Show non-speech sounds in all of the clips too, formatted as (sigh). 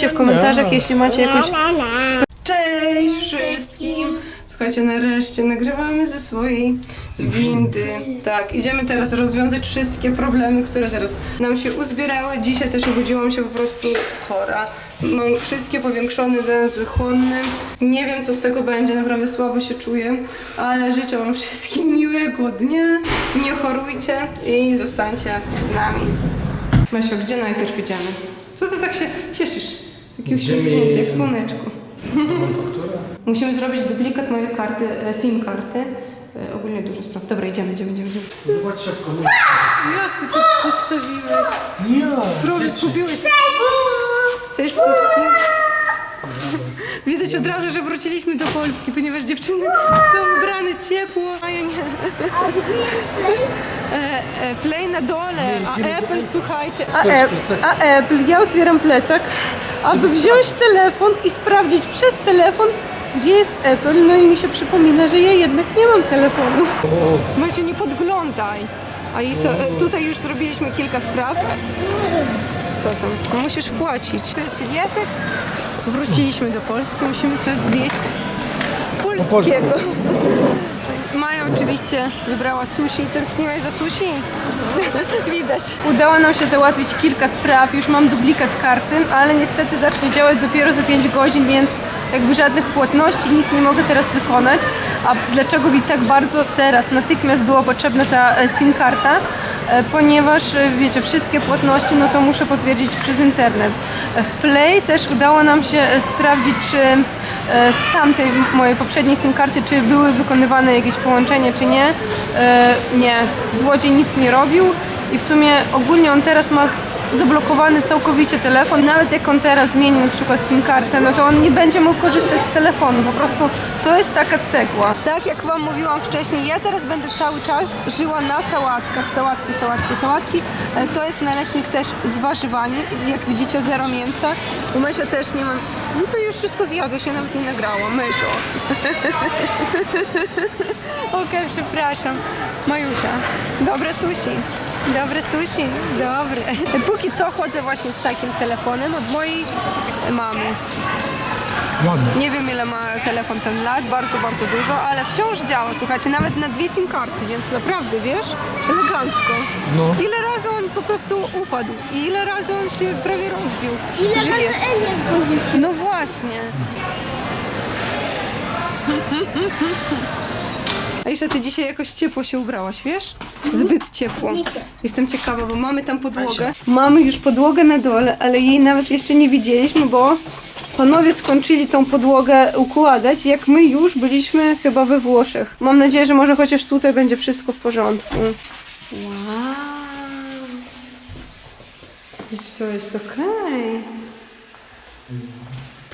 Piszcie w komentarzach, jeśli macie jakąś Cześć wszystkim! Słuchajcie, nareszcie nagrywamy ze swojej windy. Tak, idziemy teraz rozwiązać wszystkie problemy, które teraz nam się uzbierały. Dzisiaj też obudziłam się po prostu chora. Mam wszystkie powiększone węzły chłonne. Nie wiem, co z tego będzie, naprawdę słabo się czuję, ale życzę Wam wszystkim miłego dnia. Nie chorujcie i zostańcie z nami. Masio, gdzie najpierw idziemy? Co ty tak się cieszysz? Taki uśmiechnięty, jak słoneczko. Mam fakturę? (laughs) Musimy zrobić duplikat mojej karty, e, SIM karty. E, Ogólnie dużo spraw. Dobra, idziemy, idziemy, idziemy. idziemy. Zobacz jak komu. (laughs) Jak ty to przedstawiłeś? Ja, Prawie dzieci. zgubiłeś. Cześć wszystkim. Widać od razu, że wróciliśmy do Polski, ponieważ dziewczyny są ubrane ciepło, a ja nie. (laughs) E, e, Play na dole, a Apple, słuchajcie. A, Otwórz Ap- plecak. a Apple, ja otwieram plecak, aby wziąć telefon i sprawdzić przez telefon, gdzie jest Apple. No i mi się przypomina, że ja jednak nie mam telefonu. Macie, nie podglądaj. A i so, e, tutaj już zrobiliśmy kilka spraw. Co tam? Musisz wpłacić. To jest Jacek. Wróciliśmy do Polski, musimy coś zjeść polskiego. Oczywiście wybrała sushi. Tęskniłaś za sushi? (laughs) Widać. Udało nam się załatwić kilka spraw. Już mam duplikat karty, ale niestety zacznie działać dopiero za 5 godzin, więc jakby żadnych płatności, nic nie mogę teraz wykonać. A dlaczego mi tak bardzo teraz natychmiast była potrzebna ta e, SIM karta? E, Ponieważ e, wiecie, wszystkie płatności, no to muszę potwierdzić przez internet. W Play też udało nam się sprawdzić, czy z tamtej mojej poprzedniej SIM karty, czy były wykonywane jakieś połączenia, czy nie. E, Nie, złodziej nic nie robił i w sumie ogólnie on teraz ma zablokowany całkowicie telefon. Nawet jak on teraz zmieni na przykład SIM kartę, no to on nie będzie mógł korzystać z telefonu. Po prostu to jest taka cegła. Tak jak Wam mówiłam wcześniej, ja teraz będę cały czas żyła na sałatkach. Sałatki, sałatki, sałatki. E, To jest naleśnik też z warzywami. Jak widzicie, zero mięsa. U Mysia też nie mam... No to już wszystko zjadłeś, ja nawet nie nagrałam. Mysio. (laughs) Okej, przepraszam. Majusia, dobre sushi. Dobre sushi, dobre. Póki co chodzę właśnie z takim telefonem od mojej mamy. ładnie. Nie wiem ile ma telefon ten lat, bardzo, bardzo dużo, ale wciąż działa, słuchajcie, nawet na dwie SIM karty, więc naprawdę, wiesz, elegancko. No. Ile razy on po prostu upadł i ile razy on się prawie rozbił. Ile razy godzin? No właśnie. (laughs) A jeszcze ty dzisiaj jakoś ciepło się ubrałaś, wiesz? Zbyt ciepło. Jestem ciekawa, bo mamy tam podłogę. Mamy już podłogę na dole, ale jej nawet jeszcze nie widzieliśmy, bo panowie skończyli tą podłogę układać, jak my już byliśmy chyba we Włoszech. Mam nadzieję, że może chociaż tutaj będzie wszystko w porządku. Wow. I co, jest okej.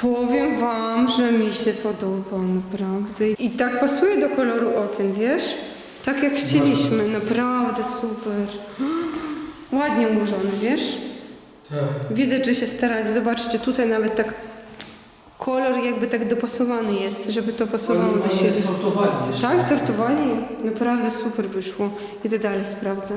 Powiem wam, że mi się podoba, naprawdę. I tak pasuje do koloru okien, wiesz? Tak jak chcieliśmy, naprawdę super. Ładnie ułożony, wiesz? Tak. Widać, że się starali. Zobaczcie, tutaj nawet tak kolor jakby tak dopasowany jest, żeby to pasowało do siebie. sortowali jeszcze. Tak, sortowali? Naprawdę super wyszło. Idę dalej sprawdzę.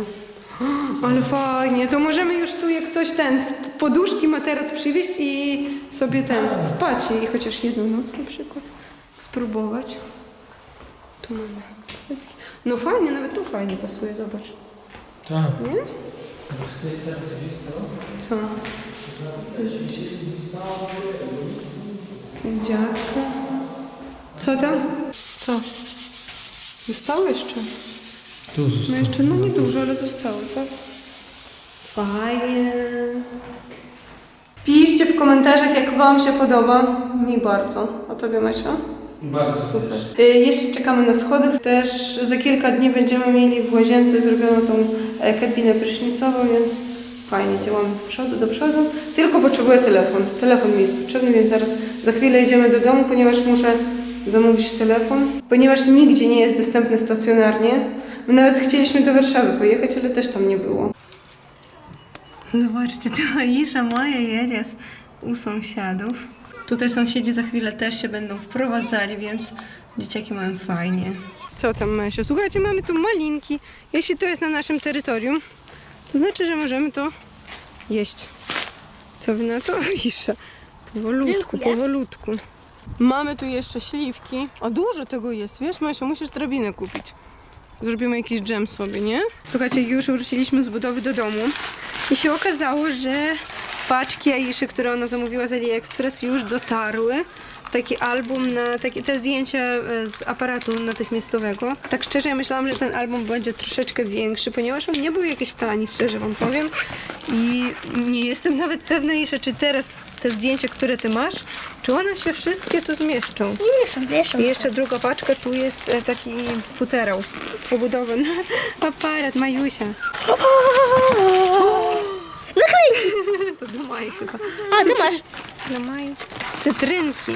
(gasps) Ale fajnie, to możemy już tu jak coś ten, z poduszki, materac przywieźć i sobie ten, spać i chociaż jedną noc na przykład spróbować. Tu mamy. No fajnie, nawet tu fajnie pasuje, zobacz. Tak. Nie? Chcę teraz wiesz co? Co? Dziadka. Co tam? Co? Zostało jeszcze? Tu No został. jeszcze, no niedużo, ale zostało, tak? Fajnie. Piszcie w komentarzach, jak Wam się podoba. Mi bardzo. A Tobie, Masia? Bardzo Super. Y, jeszcze czekamy na schody. Też za kilka dni będziemy mieli w łazience zrobioną tą e, kabinę prysznicową, więc fajnie działamy do przodu, do przodu. Tylko potrzebuję telefon. Telefon mi jest potrzebny, więc zaraz za chwilę idziemy do domu, ponieważ muszę zamówić telefon. Ponieważ nigdzie nie jest dostępny stacjonarnie. My nawet chcieliśmy do Warszawy pojechać, ale też tam nie było. Zobaczcie, to Aisza moja jest u sąsiadów. Tutaj sąsiedzi za chwilę też się będą wprowadzali, więc dzieciaki mają fajnie. Co tam, Mesio? Słuchajcie, mamy tu malinki. Jeśli to jest na naszym terytorium, to znaczy, że możemy to jeść. Co wy na to? (laughs) Aisza. Powolutku, powolutku. Mamy tu jeszcze śliwki. A dużo tego jest, wiesz, Masiu, musisz drabinę kupić. Zrobimy jakiś dżem sobie, nie? Słuchajcie, już wróciliśmy z budowy do domu i się okazało, że paczki Aiszy, które ona zamówiła z AliExpress już dotarły. Taki album na takie, te zdjęcia e, z aparatu natychmiastowego. Tak szczerze, ja myślałam, że ten album będzie troszeczkę większy, ponieważ on nie był jakiś tani, szczerze wam powiem. I nie jestem nawet pewna jeszcze, czy teraz te zdjęcia, które ty masz, czy one się wszystkie tu zmieszczą. Nie mieszam, mieszam. I jeszcze druga paczka, tu jest e, taki futerał pobudowy na (laughs) aparat Majusia. Naklejki! To do Mai chyba. A, ty masz. Dla Mai. Cytrynki.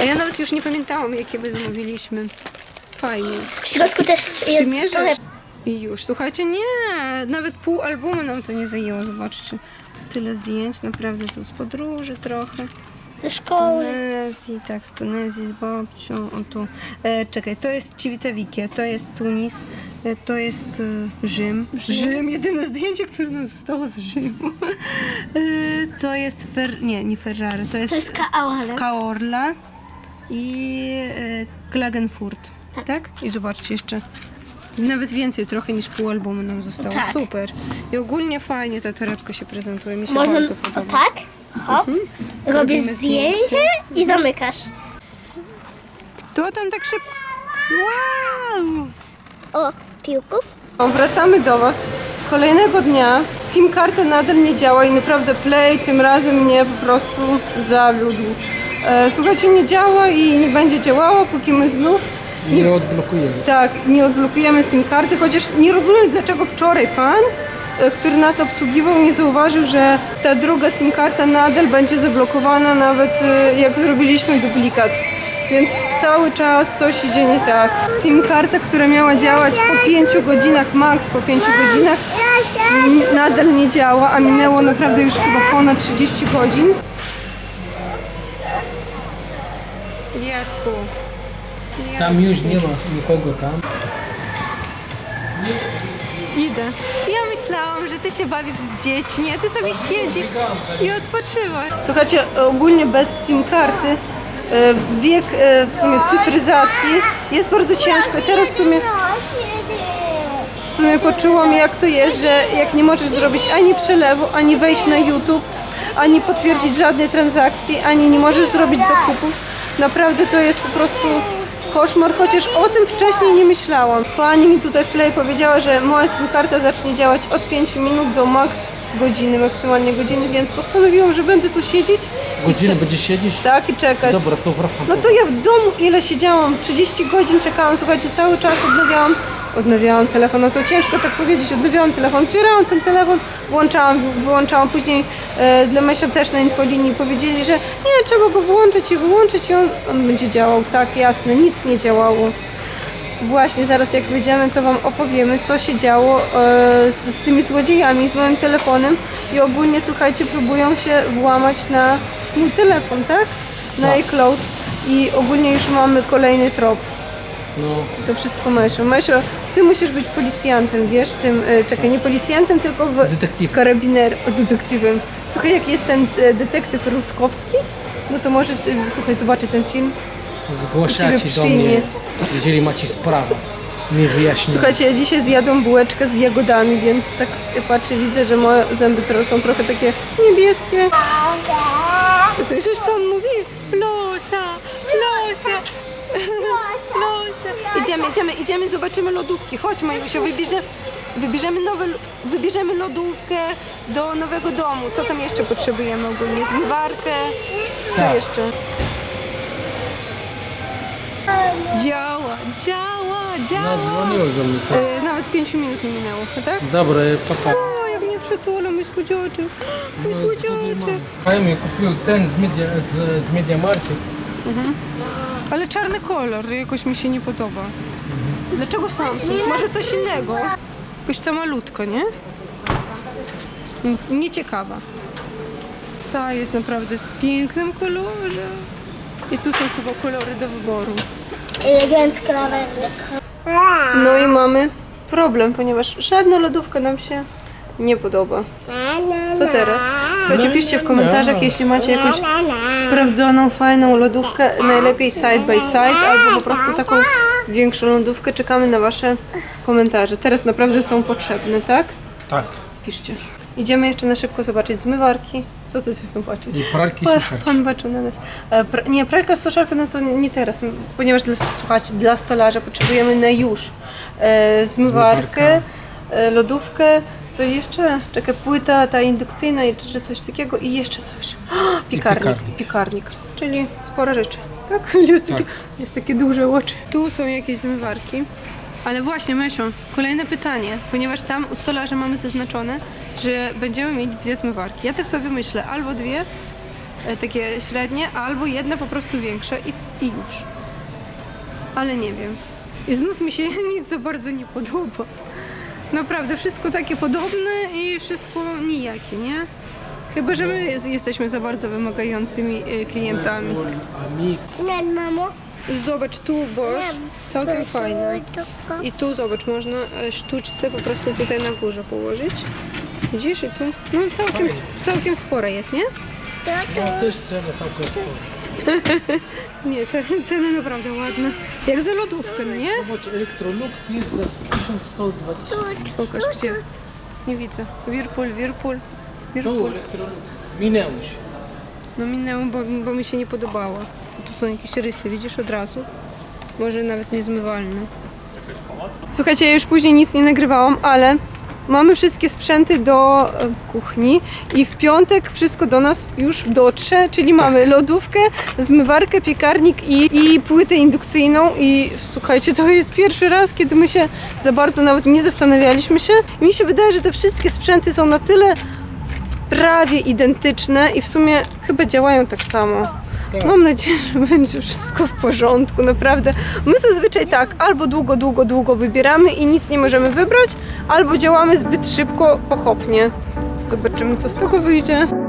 A ja nawet już nie pamiętałam, jakie my zamówiliśmy. Fajnie. W środku też jest Przymierzysz? trochę... I już. Słuchajcie, nie! Nawet pół albumu nam to nie zajęło. Zobaczcie. Tyle zdjęć, naprawdę tu z podróży trochę. ze Z szkoły. Tunezji, tak, z Tunezji, z babcią, o tu. E, czekaj, to jest Civitavecchia, to jest Tunis, e, to jest e, Rzym. Rzym. jedyne zdjęcie, które nam zostało z Rzymu. E, to jest, Fer... nie, nie Ferrari, to jest, To jest kaałale. Kaorla i e, Klagenfurt. Tak. tak. I zobaczcie jeszcze. Nawet więcej trochę niż pół albumu nam zostało. Tak. Super. I ogólnie fajnie ta torebka się prezentuje. Mi się Można bardzo o podoba. tak, hop, robisz Robimy zdjęcie zdjęcie. i zamykasz. Kto tam tak szybko? Wow! O, piłków. O, Wracamy do Was. Kolejnego dnia SIM karta nadal nie działa i naprawdę Play tym razem mnie po prostu zawiódł. E, słuchajcie, nie działa i nie będzie działała, póki my znów Nie odblokujemy. tak, nie odblokujemy SIM karty, chociaż nie rozumiem dlaczego wczoraj pan, e, który nas obsługiwał, nie zauważył, że ta druga SIM karta nadal będzie zablokowana, nawet e, jak zrobiliśmy duplikat. Więc cały czas coś idzie nie tak. SIM karta, która miała działać po 5 godzinach, max po 5 godzinach, nadal nie działa, a minęło naprawdę już chyba ponad 30 godzin. Jasku. Tam już nie ma nikogo tam. Idę. Ja myślałam, że ty się bawisz z dziećmi, a ty sobie siedzisz i odpoczywasz. Słuchajcie, ogólnie bez SIM karty e, wiek e, w sumie cyfryzacji jest bardzo ciężko. I teraz w sumie, w sumie poczułam jak to jest, że jak nie możesz zrobić ani przelewu, ani wejść na YouTube, ani potwierdzić żadnej transakcji, ani nie możesz zrobić zakupów. Naprawdę to jest po prostu koszmar, chociaż o tym wcześniej nie myślałam. Pani mi tutaj w Play powiedziała, że moja SIM karta zacznie działać od 5 minut do max godziny, maksymalnie godziny, więc postanowiłam, że będę tu siedzieć i Godzinę cze- będziesz siedzieć? tak i czekać. Dobra, to wracam. No to ja w domu ile siedziałam? 30 godzin czekałam, słuchajcie, cały czas odnawiałam, odnawiałam telefon, no to ciężko tak powiedzieć, odnawiałam telefon, otwierałam ten telefon, włączałam, wy- wyłączałam, później e, dla Mesia też na infolinii powiedzieli, że nie, trzeba go włączyć i wyłączyć i on, on będzie działał, tak, jasne, nic nie działało. Właśnie, zaraz jak wyjdziemy, to Wam opowiemy, co się działo e, z, z tymi złodziejami, z moim telefonem i ogólnie, słuchajcie, próbują się włamać na mój telefon, tak? Na Tak. iCloud i ogólnie już mamy kolejny trop. No, To wszystko Mesio. Mesio, Ty musisz być policjantem, wiesz, tym, e, czekaj, nie policjantem, tylko w detektyw. karabiner, o, detektywem. Słuchaj, jak jest ten e, detektyw Rutkowski, no to może, e, słuchaj, zobaczy ten film. Zgłaszacie Ciebie do mnie, przyjmie. jeżeli macie sprawę. Mi wyjaśnię. Słuchajcie, ja dzisiaj zjadłam bułeczkę z jagodami, więc tak patrzę, widzę, że moje zęby teraz są trochę takie niebieskie. Słyszysz, co on mówi? Losa, Idziemy, idziemy, idziemy, zobaczymy lodówki. Chodź, Majusiu, wybierze, wybierzemy, nowe, wybierzemy lodówkę do nowego domu. Co tam jeszcze potrzebujemy ogólnie? Zmywarkę. Co Tak. jeszcze? Działa, działa, działa. No, dzwoniłeś do mnie, tak? E, nawet 5 minut nie minęło, tak? Dobra, papa. O, jak mnie przytula, mój słodziaczek. Mój słodziaczek. A ja mi kupił ten z Media, z, z Media Market. Ale czarny kolor jakoś mi się nie podoba. Dlaczego Samsung? Może coś innego? Jakoś ta malutka, nie? Nieciekawa. Ta jest naprawdę w pięknym kolorze. I tu są chyba kolory do wyboru. Elegancka lawendy. No i mamy problem, ponieważ żadna lodówka nam się nie podoba. Co teraz? Słuchajcie, piszcie w komentarzach, jeśli macie jakąś sprawdzoną, fajną lodówkę, najlepiej side by side, albo po prostu taką większą lodówkę. Czekamy na Wasze komentarze. Teraz naprawdę są potrzebne, tak? Tak. Piszcie. Idziemy jeszcze na szybko zobaczyć zmywarki. Co ty chcesz zobaczyć? I pralki Pa- suszarki. Pan baczył na nas. E, pra, nie, pralka suszarka, no to nie teraz, ponieważ dla, słuchajcie, dla stolarza potrzebujemy na już e, zmywarkę, e, lodówkę, coś jeszcze, czekaj, płyta ta indukcyjna i- czy coś takiego i jeszcze coś. (gasps) Piekarnik, piekarnik. piekarnik, czyli sporo rzeczy. (laughs) Tak? Jest takie, Tak. jest takie duże oczy. Tu są jakieś zmywarki. Ale właśnie, Mesio, kolejne pytanie, ponieważ tam u stolarza mamy zaznaczone, że będziemy mieć dwie zmywarki. Ja tak sobie myślę, albo dwie e, takie średnie, albo jedna po prostu większa i, i już. Ale nie wiem. I znów mi się (laughs) nic za bardzo nie podoba. Naprawdę, wszystko takie podobne i wszystko nijakie, nie? Chyba, że my jest- jesteśmy za bardzo wymagającymi e, klientami. Nie, mamo. Zobacz tu, Bosch, całkiem fajne. I tu zobacz, można e, sztuczce po prostu tutaj na górze położyć. Widzisz i tu? No całkiem, całkiem spora jest, nie? no, też cena całkiem spora. (laughs) Nie, ce- ceny naprawdę ładne. Jak za lodówkę, no nie? Zobacz, Electrolux jest za 1120. Pokaż gdzie. Nie widzę. Whirlpool, Whirlpool. Tu Whirlpool. Electrolux. Minęło się. No minęło, bo, bo mi się nie podobało. Tu są jakieś rysy, widzisz od razu. Może nawet niezmywalne. Słuchajcie, ja już później nic nie nagrywałam, ale mamy wszystkie sprzęty do e, kuchni i w piątek wszystko do nas już dotrze, czyli mamy lodówkę, zmywarkę, piekarnik i, i płytę indukcyjną i słuchajcie, to jest pierwszy raz, kiedy my się za bardzo nawet nie zastanawialiśmy się. I mi się wydaje, że te wszystkie sprzęty są na tyle prawie identyczne i w sumie chyba działają tak samo. Tak. Mam nadzieję, że będzie wszystko w porządku, naprawdę. My zazwyczaj tak, albo długo, długo, długo wybieramy i nic nie możemy wybrać, albo działamy zbyt szybko, pochopnie. Zobaczymy, co z tego wyjdzie.